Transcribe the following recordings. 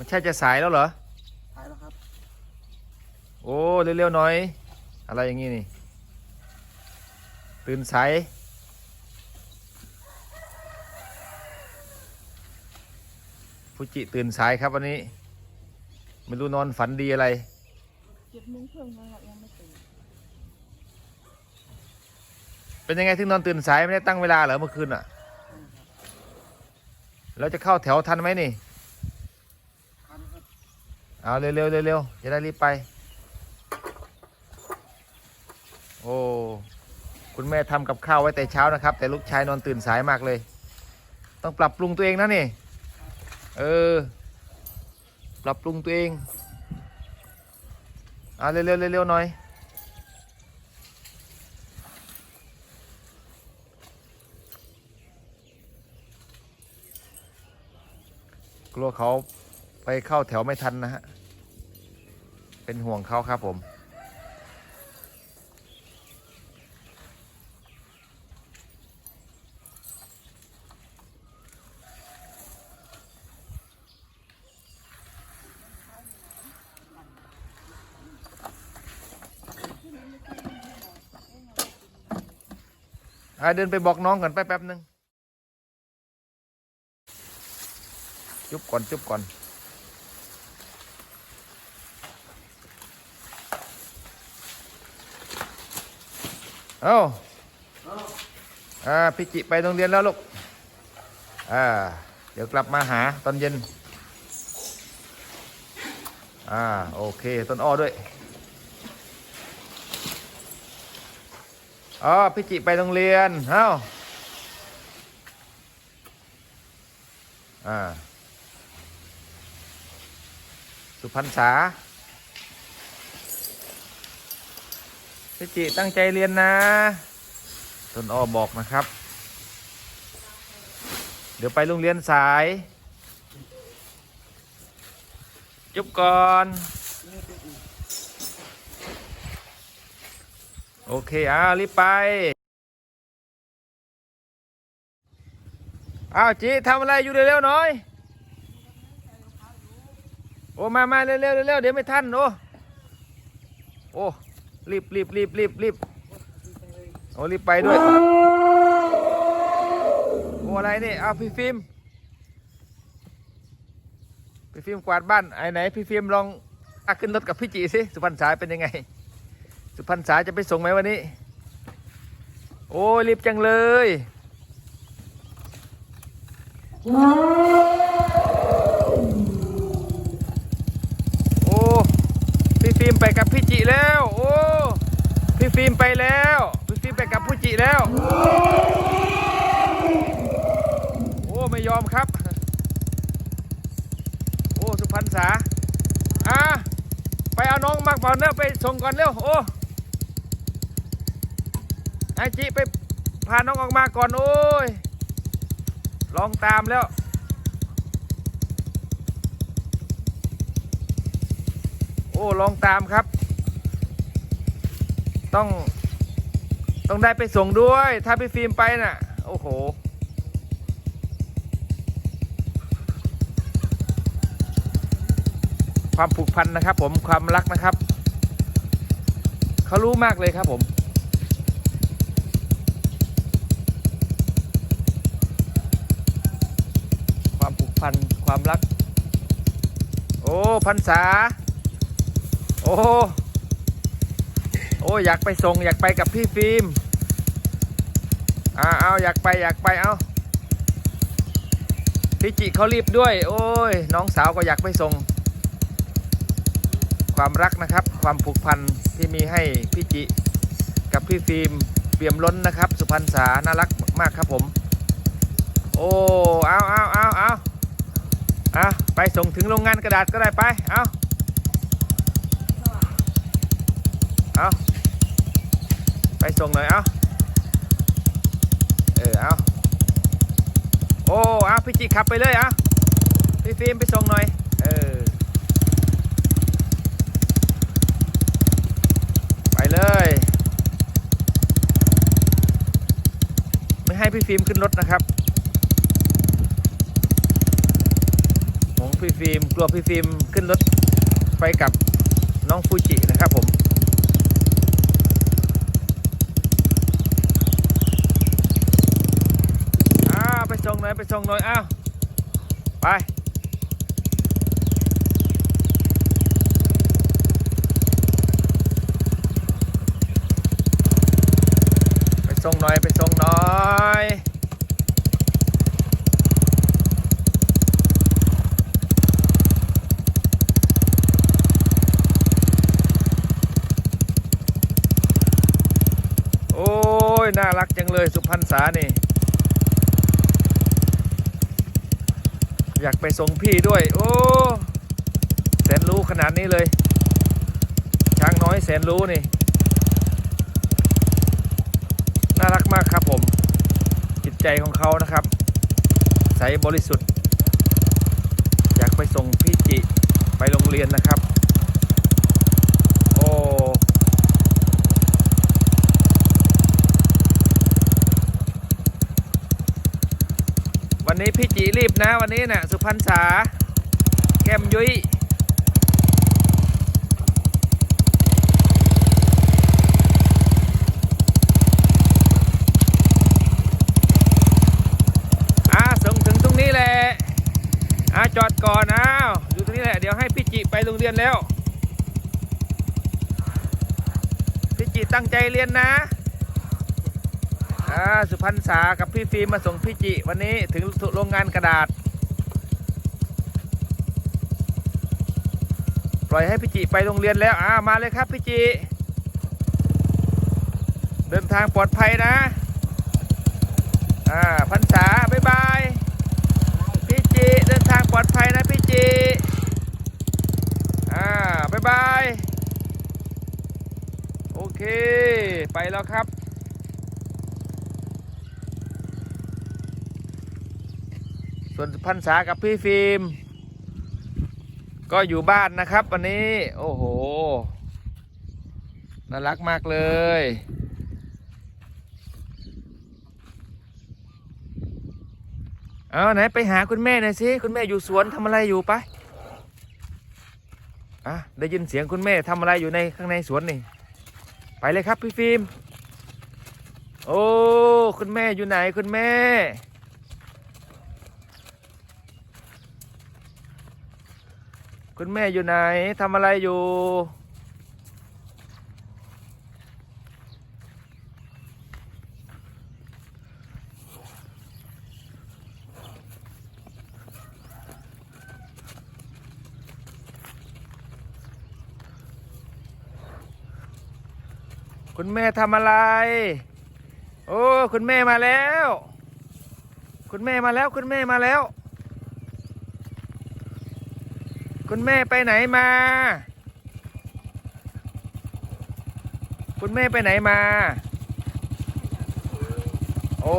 มันใช่จะสายแล้วเหรอหายแล้วครับ โอ้เร็วๆหน่อย อะไรอย่างงี้นี่ ตื่นสายฟูจิตื่นสายครับวันนี้ ไม่รู้นอนฝันดีอะไรเจ็ดโมงครึ่งนะครับยังไม่ตื่นเป็นยังไงถึงนอนตื่นสายไม่ได้ตั้งเวลาเหรอเมื่อคืนอะ แล้วจะเข้าแถวทันไหมนี่ทันครับ เอาเร็วๆเร็วๆจะได้รีบไป โอ้คุณแม่ทำกับข้าวไว้แต่เช้านะครับ แต่ลูกชายนอนตื่นสายมากเลย ต้องปรับปรุงตัวเองนะนี่ เออ ปรับปรุงตัวเองเอาเร็วๆเร็วๆหน่อยกลัวเขาไปเข้าแถวไม่ทันนะฮะ เป็นห่วงเขาครับผม เดินไปบอกน้องก่อนไปแป๊บนึง จุ๊บก่อน จุ๊บก่อน เอ้าอ่าพี่จิไปโรงเรียนแล้วลูกอ่าเดี๋ยวกลับมาหาตอนเย็นอ่าโอเคต้นอ้อด้วยอ๋อพี่จิไปโรงเรียนเอ้าอ่าสุพรรณษา พี่จิตั้งใจเรียนนะ ต้นอ้อบอกนะครับ เดี๋ยวไปโรงเรียนสาย จุบก่อน โอเคอ้าวรีบไป อ้าวจีทำอะไรอยู่เร็วๆหน่อย โอ้ มามาเร็วๆเร็วๆเดี๋ยวไม่ทัน โอ้ โอ้ รีบรีบรีบรีบรีบโอ้รีบไปด้วยโอ้อะไรนี่เอาพี่ฟิล์มพี่ฟิล์มกวาดบ้านไอ้ไหนพี่ฟิล์มลองอขึ้นรถกับพี่จีสิสุพรรณสายเป็นยังไง สุพรรณสายจะไปส่งไหมวันนี้ โอ้รีบจังเลย โอ้พี่ฟิล์ม ไปกับพี่จิแล้ว โอ้พี่ฟิล์มไปแล้วพี่ฟิล์มไปกับพี่จิแล้ว โอ้ไม่ยอมครับ โอ้สุพรรณษาอะไปเอาน้องมากเปล่าเนอะไปส่งก่อนเร็วโอ้ไอจิไปพาน้องออกมาก่อนโอ้ยลองตามแล้ว อ้ลองตามครับ ต้อง ต้องได้ไปส่งด้วย ถ้าพี่ฟิล์มไปน่ะ โอ้โห ความผูกพันนะครับ ผมความรักนะครับ เขารู้มากเลยครับผมความผูกพันความรัก โอ้พันษา อ้โอ้อยากไปส่งอยากไปกับพี่ฟิล์มอ่าเอาอยากไปอยากไปเอาพี่จิเขารีบด้วย โอ้ย น้องสาวก็อยากไปส่ง ความรักนะครับ ความผูกพันที่มีให้พี่จิ กับพี่ฟิล์มเปี่ยมล้นนะครับ สุพรรณษาน่ารักมากครับผม โอ้เอาเอาเอาเอาเอาไปส่งถึงโรงงานกระดาษก็ได้ไปเอา เอาไปส่งหน่อยเอาเออเอาโอ้เอาพี่จิขับไปเลยเอาพี่ฟิล์มไปส่งหน่อย เออ ไปเลย ไม่ให้พี่ฟิล์มขึ้นรถนะครับหวงพี่ฟิล์มกลัวพี่ฟิล์มขึ้นรถไปกับน้องฟูจินะครับผม อ้าวไปส่งห น่อยไปส่งหน่อยอ้าวไปไปส่งหน่อยไปส่งหน่อยโอ้ยน่ารักจังเลยสุพรรณษานี่ อยากไปส่งพี่ด้วย โอ้แสนรู้ขนาดนี้เลย ช้างน้อยแสนรู้นี่ น่ารักมากครับผม จิตใจของเขานะครับ ใสบริสุทธิ์ อยากไปส่งพี่จิไปโรงเรียนนะครับ โอ้ วั นนี้พี่จิรีบนะวันนี้น่ะสุพรรณษา แก้มยุ้ยอ่าส่งถึงตรงนี้แหละอ่าจอดก่อนอ้าวอยู่ตรงนี้แหละ เดี๋ยวให้พี่จิไปโรงเรียนแล้ว พี่จิตั้งใจเรียนนะ อ่าสุพรรณษากับพี่ฟิล์มมาส่งพี่จิ วันนี้ถึงโรงงานกระดาษ ปล่อยให้พี่จิไปโรงเรียนแล้วอ่ามาเลยครับพี่จิ เดินทางปลอดภัยนะ อ่าพรรษาบ๊ายบาย พี่จิ เดินทางปลอดภัยนะพี่จิ อ่าบ๊ายบาย โอเค ไปแล้วครับ ส่วนพันษากับพี่ฟิล์มก็อยู่บ้านนะครับ วันนี้ โอ้โห น่ารักมากเลย เอาไหนไปหาคุณแม่หน่อยสิ คุณแม่อยู่สวนทำอะไรอยู่ปะอะได้ยินเสียงคุณแม่ทำอะไรอยู่ในข้างในสวนนี่ ไปเลยครับพี่ฟิล์ม โอ้ คุณแม่อยู่ไหนคุณแม่ คุณแม่อยู่ไหนทำอะไรอยู่ คุณแม่ทำอะไร โอ้ คุณแม่มาแล้ว คุณแม่มาแล้ว คุณแม่มาแล้ว คุณแม่ไปไหนมา คุณแม่ไปไหนมา โอ้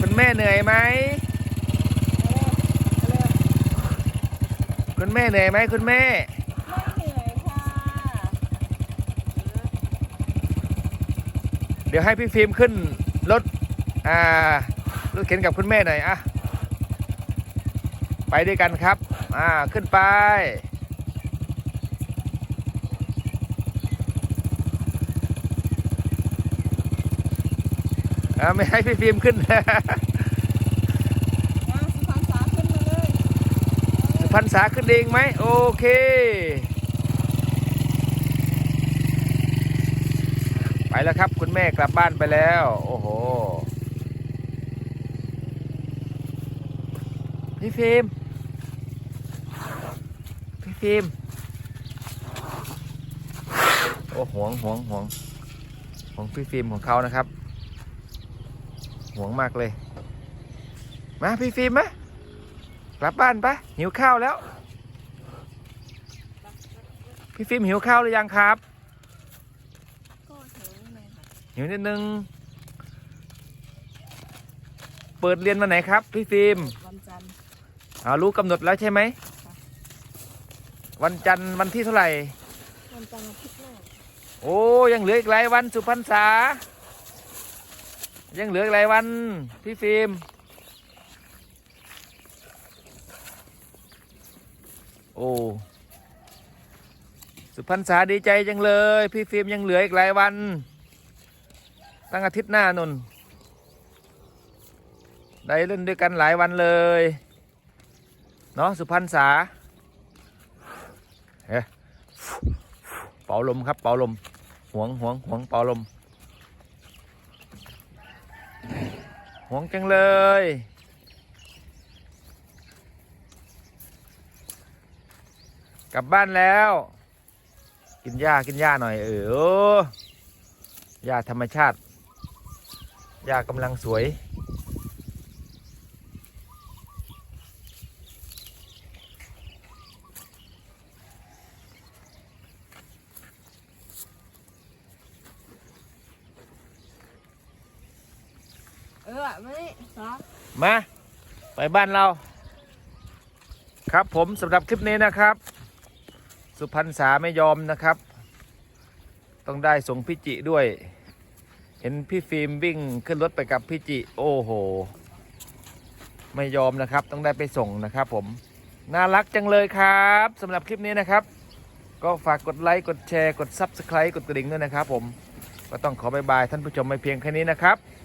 คุณแม่เหนื่อยไหมคุณแม่เหนื่อยไหมคุณแม่ไม่เหนื่อยค่ะเดี๋ยวให้พี่ฟิล์มขึ้นรถ อ่ารถเข็นกับคุณแม่หน่อยอะ ไปด้วยกันครับ อ่า ขึ้นไป ไม่ให้พี่ฟิล์มขึ้นสุพรรณษาขึ้นเลยสุพรรณษาขึ้นเองไหม โอเคไปแล้วครับ คุณแม่กลับบ้านไปแล้ว โอ้โห พี่ฟิล์ม พี่ฟิล์มโอ้หวงหวงหวงหวงพี่ฟิล์มของเขานะครับหวงมากเลย มาพี่ฟิล์มมากลับบ้านปะหิวข้าวแล้ว พี่ฟิล์มหิวข้าวหรือยังครับก็ถึงเลยค่ะหิวนิดนึง เปิดเรียนวันไหนครับ พี่ฟิล์มวันจันทร์อ่ารู้กำหนดแล้วใช่ไหม วันจันทร์วันที่เท่าไหร่ วันจันทร์อาทิตย์หน้าโอ้ยังเหลืออีกหลายวันสุพรรณษา ยังเหลืออีกหลายวันพี่ฟิล์มโอ้สุพรรณษาดีใจจังเลย พี่ฟิล์มยังเหลืออีกหลายวัน ตั้งอาทิตย์หน้านนได้เล่นด้วยกันหลายวันเลย เนาะสุพรรณษาเฮ้ เป่าลมครับ เป่าลมหวงหวงหวงเป่าลมหวงจังเลยกลับบ้านแล้ว กินหญ้ากินหญ้าหน่อยเออหญ้าธรรมชาติหญ้ากำลังสวย ออไม่สามา ไปบ้านเรา ครับผมสำหรับคลิปนี้นะครับ สุพรรณษาไม่ยอมนะครับ ต้องได้ส่งพี่จิด้วย เห็นพี่ฟิล์มวิ่งขึ้นรถไปกับพี่จิ โอ้โห ไม่ยอมนะครับ ต้องได้ไปส่งนะครับผม น่ารักจังเลยครับสำหรับคลิปนี้นะครับ ก็ฝากกดไลค์กดแชร์กด Subscribe กดกระดิ่งด้วยนะครับผมก็ต้องขอบายบายท่านผู้ชมไม่เพียงแค่นี้นะครับ